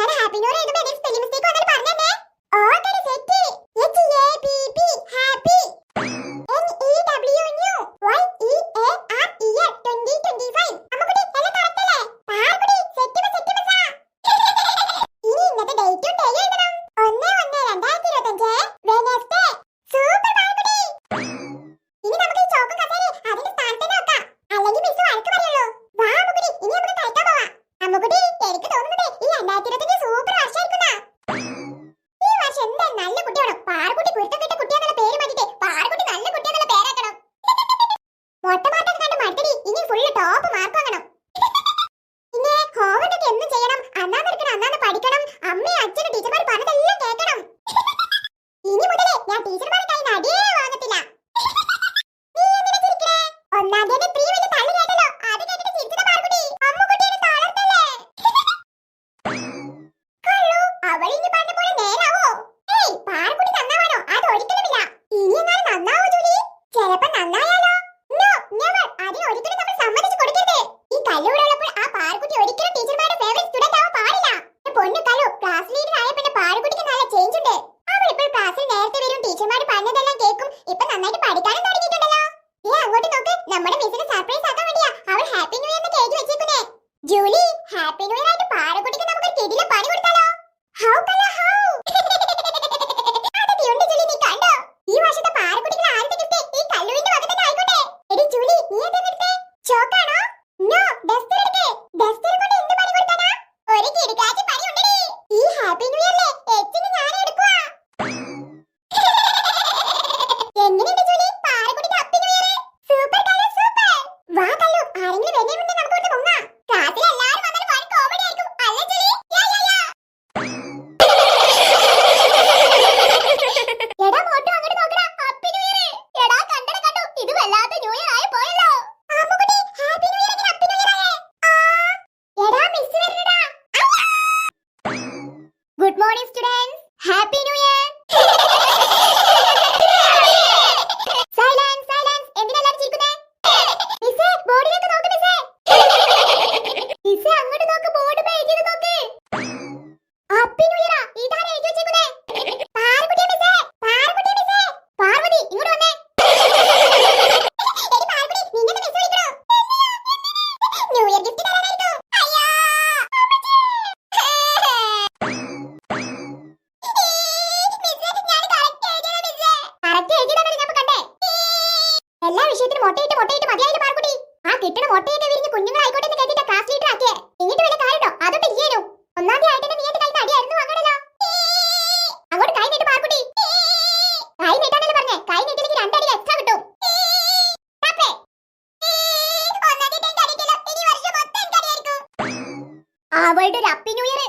ഞാൻ ഹാപ്പിനോട് എഴുതുമ്പോൾ എന്തെങ്കിലും സ്പെല്ലിംഗ് മിസ്റ്റേക്ക് വന്നാൽ പറഞ്ഞേ okay set H A B B happy N E W new Y E A R E 2025 അമ്മക്കുട്ടി എല്ലാം കറക്റ്റ് പാർക്കുടി സെറ്റ് സെറ്റ് മസാ ഇനി ഇന്നത്തെ ഡേറ്റും ഡേ എഴുതണം. 1 1 2025 വെനസ്ഡേ സൂപ്പർ പാർക്കുടി ഇനി നമുക്ക് ഈ ചോക്ക് കസേരയും അതിന്റെ സ്ഥാനത്ത് തന്നെ വെക്കാം. അല്ലെങ്കിൽ മിസ് വഴക്ക് പറയുള്ളൂ നല്ല കുട്ടിയാണ്? പാറക്കുട്ടി കുരുത്തം കിട്ടും എല്ലാ വിഷയത്തിനും മൊട്ടയിട്ട് മൊട്ടയിട്ട് മതിയായില്ല മാർക്കുടി. ആ കിട്ടണ മൊട്ടയിട്ട് വിരിഞ്ഞ് കുഞ്ഞുങ്ങളായിക്കോട്ടെ എന്ന് കേട്ടിട്ട് ക്ലാസ് ലീഡർ ആക്കിയേ. എന്നിട്ട് വല്ല കാര്യമുണ്ടോ? അതൊക്കെ ഇല്ലേനു. ഒന്നാമത്തെ ആയിട്ട് നീ എന്റെ കൈ അടിയായിരുന്നു വാങ്ങണല്ലോ. അങ്ങോട്ട് കൈ നീട്ട് പാർക്കുട്ടി കൈ നീട്ടാണല്ലോ പറഞ്ഞേ? കൈ നീട്ടിലേക്ക് രണ്ടടി എക്സ്ട്രാ കിട്ടും. അവളുടെ ഒരു അപ്പിനുയർ